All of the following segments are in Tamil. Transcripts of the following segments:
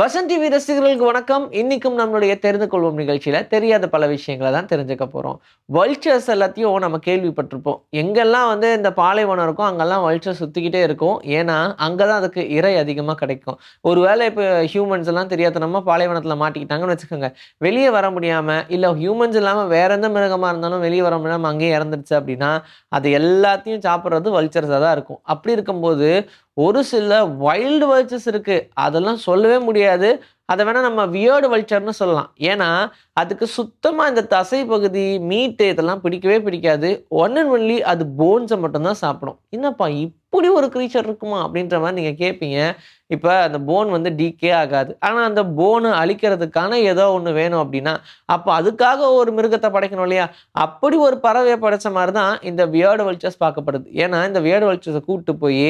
வசந்த் டிவி ரசிகர்களுக்கு வணக்கம். இன்னைக்கும் நம்மளுடைய தெரிந்து கொள்வோம் நிகழ்ச்சியில தெரியாத பல விஷயங்களை தான் தெரிஞ்சுக்க போறோம். வல்ச்சர்ஸ் எல்லாத்தையும் நம்ம கேள்விப்பட்டிருப்போம். எங்கெல்லாம் வந்து இந்த பாலைவனம் இருக்கும் அங்கெல்லாம் வல்ச்சர் சுத்திக்கிட்டே இருக்கும். ஏன்னா அங்கதான் அதுக்கு இறை அதிகமாக கிடைக்கும். ஒருவேளை இப்போ ஹியூமன்ஸ் எல்லாம் தெரியாதனமா பாலைவனத்தில் மாட்டிக்கிட்டாங்கன்னு வச்சுக்கோங்க. வெளியே வர முடியாம இல்லை ஹியூமன்ஸ் இல்லாமல் வேற எந்த மிருகமாக இருந்தாலும் வெளியே வர முடியாமல் அங்கேயே இறந்துடுச்சு அப்படின்னா அது எல்லாத்தையும் சாப்பிட்றது வல்ச்சர்ஸாக தான் இருக்கும். அப்படி இருக்கும்போது ஒரு சில வைல்டு வல்ச்சர்ஸ் இருக்கு. அதெல்லாம் சொல்லவே முடியாது. அதை வேணா நம்ம வியர்டு வல்ச்சர்னு சொல்லலாம். ஏன்னா அதுக்கு சுத்தமாக இந்த தசை பகுதி மீட்டு இதெல்லாம் பிடிக்கவே பிடிக்காது. ஒன் அண்ட் ஒன்லி அது போன்ஸை மட்டும்தான் சாப்பிடும். என்னப்பா இப்படி ஒரு க்ரீச்சர் இருக்குமா அப்படின்ற மாதிரி நீங்கள் கேட்பீங்க. இப்போ அந்த போன் வந்து டீக்கே ஆகாது. ஆனால் அந்த போனை அழிக்கிறதுக்கான ஏதோ ஒன்று வேணும் அப்படின்னா அப்போ அதுக்காக ஒரு மிருகத்தை படைக்கணும் இல்லையா? அப்படி ஒரு பறவையை படைச்ச மாதிரி தான் இந்த வியர்டு வல்ச்சர்ஸ் பார்க்கப்படுது. ஏன்னா இந்த வியர்டு வல்ச்சர்ஸை கூப்பிட்டு போய்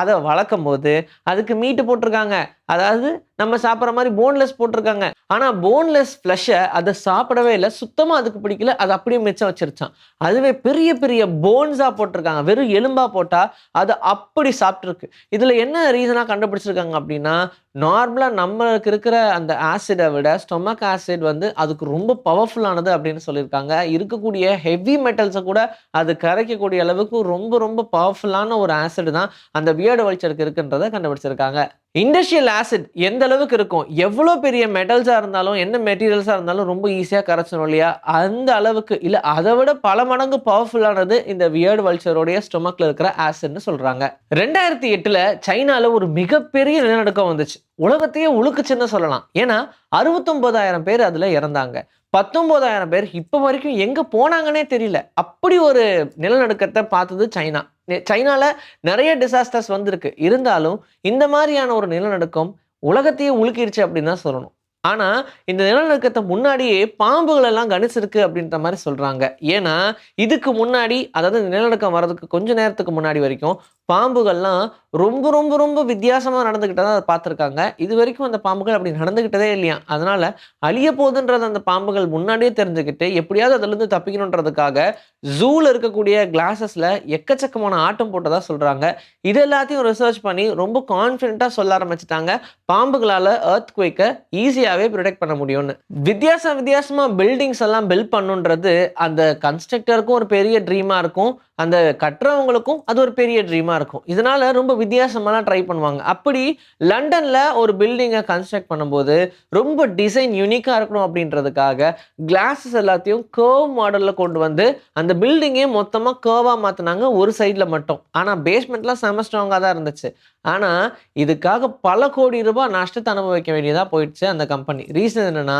அதை வளர்க்கும் போது அதுக்கு மீட்டு போட்டிருக்காங்க. அதாவது நம்ம சாப்பிட்ற மாதிரி போன்லெஸ் போட்டிருக்காங்க. ஆனால் போன்லெஸ் ஃப்ளஷை அதை சாப்பிடவே இல்லை. சுத்தமாக அதுக்கு பிடிக்கல. அது அப்படியே மிச்சம் வச்சிருச்சான் அதுவே பெரிய பெரிய போன்ஸாக போட்டிருக்காங்க. வெறும் எலும்பாக போட்டால் அது அப்படி சாப்பிட்ருக்கு இதில் என்ன ரீசனாக கண்டுபிடிச்சிருக்காங்க அப்படின்னா நார்மலாக நம்மளுக்கு இருக்கிற அந்த ஆசிடை விட ஸ்டொமக் ஆசிட் வந்து அதுக்கு ரொம்ப பவர்ஃபுல்லானது அப்படின்னு சொல்லியிருக்காங்க. இருக்கக்கூடிய ஹெவி மெட்டல்ஸை கூட அது கரைக்கக்கூடிய அளவுக்கு ரொம்ப ரொம்ப பவர்ஃபுல்லான ஒரு ஆசிட் தான் அந்த வியர்டு வல்ச்சருக்கு இருக்குன்றதை கண்டுபிடிச்சிருக்காங்க. இண்டஸ்ட்ரியல் ஆசிட் எந்த அளவுக்கு இருக்கும்? எவ்வளோ பெரிய மெட்டல்ஸாக இருந்தாலும் என்ன மெட்டீரியல்ஸாக இருந்தாலும் ரொம்ப ஈஸியாக கரைச்சிடும் இல்லையா? அந்த அளவுக்கு இல்லை அதை விட பல மடங்கு பவர்ஃபுல்லானது இந்த வியர்டு வல்ச்சருடைய ஸ்டொமக்கில் இருக்கிற ஆசிட்னு சொல்கிறாங்க ரெண்டாயிரத்தி எட்டில் சைனாவில் ஒரு மிகப்பெரிய நிலநடுக்கம் வந்துச்சு. உலகத்தையே உழுக்குச்சுன்னு சொல்லலாம். ஏன்னா அறுபத்தொம்போதாயிரம் பேர் அதில் இறந்தாங்க. பத்தொன்பதாயிரம் பேர் இப்போ வரைக்கும் எங்கே போனாங்கன்னே தெரியல. அப்படி ஒரு நிலநடுக்கத்தை பார்த்தது சைனா. சைனாவில் நிறைய டிசாஸ்டர்ஸ் வந்திருக்கு. இருந்தாலும் இந்த மாதிரியான ஒரு நிலநடுக்கம் உலகத்தையே உழுக்கிருச்சு அப்படின்னு தான் சொல்லணும். ஆனால் இந்த நிலநடுக்கத்தை முன்னாடியே பாம்புகள் எல்லாம் கணிச்சிருக்கு அப்படின்ற மாதிரி சொல்கிறாங்க ஏன்னா இதுக்கு முன்னாடி அதாவது நிலநடுக்கம் வர்றதுக்கு கொஞ்ச நேரத்துக்கு முன்னாடி வரைக்கும் பாம்புகள்லாம் ரொம்ப ரொம்ப ரொம்ப வித்தியாசமாக நடந்துக்கிட்டதை அதை பார்த்துருக்காங்க. இது வரைக்கும் அந்த பாம்புகள் அப்படி நடந்துக்கிட்டதே இல்லையா? அதனால் அழிய போகுதுன்றது அந்த பாம்புகள் முன்னாடியே தெரிஞ்சுக்கிட்டு எப்படியாவது அதுலேருந்து தப்பிக்கணுன்றதுக்காக ஜூவில் இருக்கக்கூடிய கிளாஸஸில் எக்கச்சக்கமான ஆட்டம் போட்டதாக சொல்கிறாங்க இது எல்லாத்தையும் ரிசர்ச் பண்ணி ரொம்ப கான்ஃபிடென்ட்டாக சொல்ல ஆரம்பிச்சிட்டாங்க. பாம்புகளால் ஏர்த் குவைக்கை ஈஸியாகவே ப்ரொடெக்ட் பண்ண முடியும்னு. வித்தியாச வித்தியாசமாக பில்டிங்ஸ் எல்லாம் பில்ட் பண்ணுன்றது அந்த கன்ஸ்ட்ரக்டருக்கும் ஒரு பெரிய ட்ரீமாக இருக்கும். அந்த கட்டுறவங்களுக்கும் அது ஒரு பெரிய ட்ரீமாக இருக்கும். இதனால ரொம்ப வித்தியாசமெல்லாம் ட்ரை பண்ணுவாங்க. அப்படி லண்டனில் ஒரு பில்டிங்கை கன்ஸ்ட்ரக்ட் பண்ணும்போது ரொம்ப டிசைன் யூனிக்காக இருக்கணும் அப்படின்றதுக்காக கிளாஸஸ் எல்லாத்தையும் கர்வ் மாடலில் கொண்டு வந்து அந்த பில்டிங்கே மொத்தமாக கர்வாக மாற்றினாங்க ஒரு சைடில் மட்டும். ஆனால் பேஸ்மெண்ட்லாம் செம ஸ்ட்ராங்காக தான் இருந்துச்சு. ஆனால் இதுக்காக பல கோடி ரூபாய் நஷ்டத்தை அனுபவிக்க வேண்டியதாக போயிடுச்சு அந்த கம்பெனி ரீசன் என்னென்னா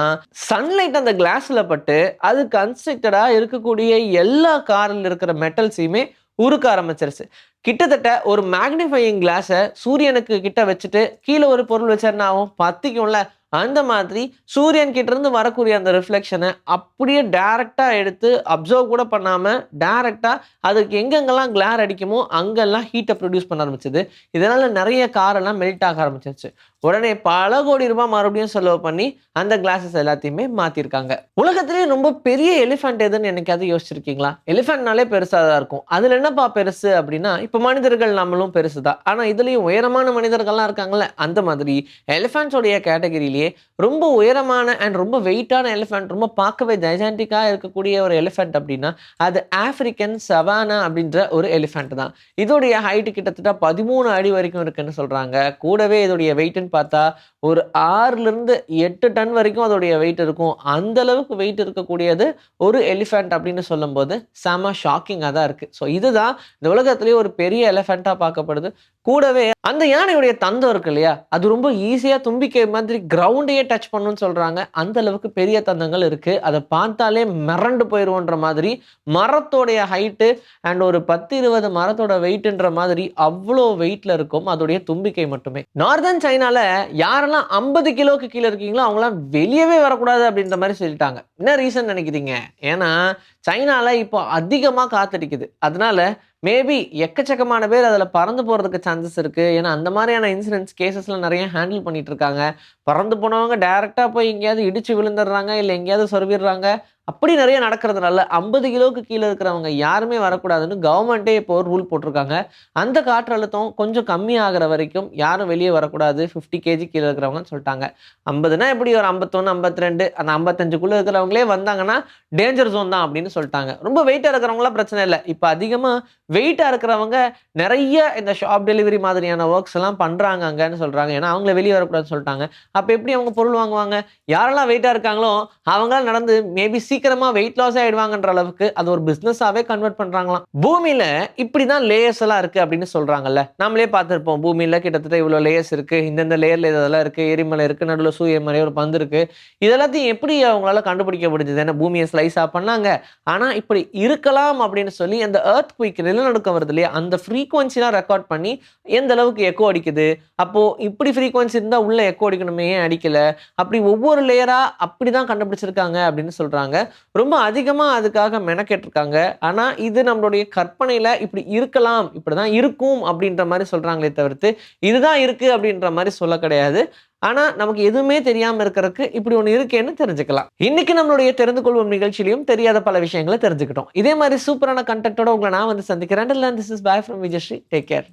சன்லைட் அந்த கிளாஸில் பட்டு அது கன்ஸ்ட்ரக்டடாக இருக்கக்கூடிய எல்லா காரில் இருக்கிற மெட்டல்ஸையுமே உருக்க ஆரம்பிச்சிருச்சு. கிட்டத்தட்ட ஒரு மேக்னிஃபையிங் கிளாஸை சூரியனுக்கு கிட்ட வச்சுட்டு கீழே ஒரு பொருள் வச்சா ஆகும்? பத்திக்கும்ல. அந்த மாதிரி சூரியன் கிட்ட இருந்து வரக்கூடிய அந்த ரிஃப்ளெக்ஷனை அப்படியே டைரக்டாக எடுத்து அப்சர்வ் கூட பண்ணாமல் டைரக்டாக அதுக்கு எங்கெங்கெல்லாம் கிளார் அடிக்குமோ அங்கெல்லாம் ஹீட்டை ப்ரொடியூஸ் பண்ண ஆரம்பிச்சது. இதனால் நிறைய காரெல்லாம் மெல்ட் ஆக ஆரம்பிச்சிருச்சு. உடனே பல கோடி ரூபாய் மறுபடியும் செலவு பண்ணி அந்த கிளாஸஸ் எல்லாத்தையுமே மாற்றிருக்காங்க உலகத்திலேயே ரொம்ப பெரிய எலிஃபென்ட் எதுன்னு என்னைக்காவது யோசிச்சிருக்கீங்களா? எலிஃபென்ட்னாலே பெருசாக தான் இருக்கும். அதில் என்னப்பா பெருசு அப்படின்னா இப்போ மனிதர்கள் நம்மளும் பெருசு தான் ஆனால் இதுலேயும் உயரமான மனிதர்கள்லாம் இருக்காங்கல்ல அந்த மாதிரி எலிஃபென்ட்ஸோடைய கேட்டகரியிலேயே ரொம்ப உயரமான அண்ட் ரொம்ப வெயிட்டான எலிஃபென்ட் ரொம்ப பார்க்கவே ஜைஜான்டிக்காக இருக்கக்கூடிய ஒரு எலிஃபென்ட் அப்படின்னா அது ஆப்பிரிக்கன் சவானா அப்படின்ற ஒரு எலிஃபென்ட் தான். இதோடைய ஹைட்டு கிட்டத்தட்ட பதிமூணு அடி வரைக்கும் இருக்குன்னு சொல்கிறாங்க கூடவே இதோடைய வெயிட்டுன்னு பார்த்தா ஒரு ஆறுலேருந்து எட்டு டன் வரைக்கும் அதோடைய வெயிட் இருக்கும். அந்த அளவுக்கு வெயிட் இருக்கக்கூடியது ஒரு எலிஃபென்ட் அப்படின்னு சொல்லும்போது செம ஷாக்கிங்காக தான் இருக்குது ஸோ இதுதான் இந்த உலகத்துலேயே ஒரு பெரிய எலிஃபெண்ட்டாக பார்க்கப்படுது. கூடவே அந்த யானையுடைய தந்தம் இருக்கு இல்லையா? அது ரொம்ப ஈஸியாக தும்பிக்கை மாதிரி கிரவுண்டையே டச் பண்ணுன்னு சொல்கிறாங்க அந்த அளவுக்கு பெரிய தந்தங்கள் இருக்குது அதை பார்த்தாலே மிரண்டு போயிடுவோன்ற மாதிரி மரத்தோடைய ஹைட்டு அண்ட் ஒரு பத்து இருபது மரத்தோட வெயிட்டுன்ற மாதிரி அவ்வளோ வெயிட்டில் இருக்கும். அதோடைய தும்பிக்கை மட்டுமே. நார்தன் சைனால யாரெல்லாம் ஐம்பது கிலோக்கு கீழே இருக்கீங்களோ அவங்களாம் வெளியவே வரக்கூடாது அப்படின்ற மாதிரி சொல்லிட்டாங்க. என்ன ரீசன் நினைக்கிறீங்க? ஏன்னா சைனால இப்போ அதிகமாக காத்தடிக்குது. அதனால மேபி எக்கச்சக்கமான பேர் அதில் பறந்து போகிறதுக்கு சான்சஸ் இருக்குது ஏன்னா அந்த மாதிரியான இன்சூரன்ஸ் கேசஸ்லாம் நிறைய ஹேண்டில் பண்ணிகிட்டு இருக்காங்க. பறந்து போனவங்க டேரெக்டாக போய் எங்கேயாவது இடித்து விழுந்துடுறாங்க இல்லை எங்கேயாவது சொருவிடுறாங்க. அப்படி நிறைய நடக்கிறதுனால ஐம்பது கிலோவுக்கு கீழே இருக்கிறவங்க யாருமே வரக்கூடாதுன்னு கவர்மெண்ட்டே இப்போ ஒரு ரூல் போட்டிருக்காங்க. அந்த காற்றழுத்தம் கொஞ்சம் கம்மியாகிற வரைக்கும் யாரும் வெளியே வரக்கூடாது. ஃபிஃப்டி கேஜி கீழே இருக்கிறவங்கன்னு சொல்லிட்டாங்க. ஐம்பதுனா எப்படி ஒரு ஐம்பத்தொன்று ஐம்பத்தி ரெண்டு அந்த ஐம்பத்தஞ்சுக்குள்ளே இருக்கிறவங்களே வந்தாங்கன்னா டேஞ்சர் ஜோன் தான் அப்படின்னு சொல்லிட்டாங்க. ரொம்ப வெயிட்டாக இருக்கிறவங்களாம் பிரச்சனை இல்லை. இப்போ அதிகமாக வெயிட்டாக இருக்கிறவங்க நிறைய இந்த ஷாப் டெலிவரி மாதிரியான ஒர்க்ஸ் எல்லாம் பண்ணுறாங்க அங்கன்னு சொல்கிறாங்க ஏன்னா அவங்கள வெளியே வரக்கூடாதுன்னு சொல்லிட்டாங்க. அப்போ எப்படி அவங்க பொருள் வாங்குவாங்க? யாரெல்லாம் வெயிட்டாக இருக்காங்களோ அவங்களாம் நடந்து மேபி சீக்கிரமா வெயிட் லாஸ் ஆகிடுவாங்கன்ற அளவுக்கு அது ஒரு பிசினஸாவே கன்வெர்ட் பண்ணுறாங்களாம் பூமியில இப்படி தான் லேயர்ஸ் எல்லாம் இருக்கு அப்படின்னு சொல்கிறாங்கல்ல நம்மளே பார்த்துருப்போம் பூமியில கிட்டத்தட்ட இவ்வளோ லேயர்ஸ் இருக்குது இந்தந்த லேயர்ல இதெல்லாம் இருக்குது எரிமலை இருக்குது நடுவில் சூரியமலை ஒரு பந்து இருக்கு. இதெல்லாத்தையும் எப்படி அவங்களால கண்டுபிடிக்க முடிஞ்சது? ஏன்னா பூமியை ஸ்லைஸா பண்ணாங்க? ஆனால் இப்படி இருக்கலாம் அப்படின்னு சொல்லி அந்த எர்த் குயிக் நிலநடுக்கம் வருது இல்லையா? அந்த ஃப்ரீக்வன்சிலாம் ரெக்கார்ட் பண்ணி எந்த அளவுக்கு எக்கோ அடிக்குது? அப்போ இப்படி ஃப்ரீக்வன்சி இருந்தால் உள்ள எக்கோ அடிக்கணுமே ஏன் அடிக்கலை? அப்படி ஒவ்வொரு லேயராக அப்படி தான் கண்டுபிடிச்சிருக்காங்க அப்படின்னு சொல்கிறாங்க ரொம்ப அதிகமாக அதுக்காக மெனக்கெட்டிருக்காங்க. ஆனால் இது நம்மளுடைய கற்பனையில் இப்படி இருக்கலாம் இப்படி தான் இருக்கும் அப்படின்ற மாதிரி சொல்கிறாங்களே தவிர்த்து இதுதான் இருக்குது அப்படின்ற மாதிரி சொல்ல கிடையாது. ஆனால் நமக்கு எதுவுமே தெரியாமல் இருக்கிறதுக்கு இப்படி ஒன்று இருக்கேன்னு தெரிஞ்சுக்கலாம். இன்னைக்கு நம்மளுடைய தெரிந்து கொள்வோம் நிகழ்ச்சியிலையும் தெரியாத பல விஷயங்களை தெரிஞ்சுக்கிட்டோம். இதே மாதிரி சூப்பரான கண்டெக்டோட உங்களை நான் வந்து சந்திக்கிறேன். This is bye from Vijayasri take care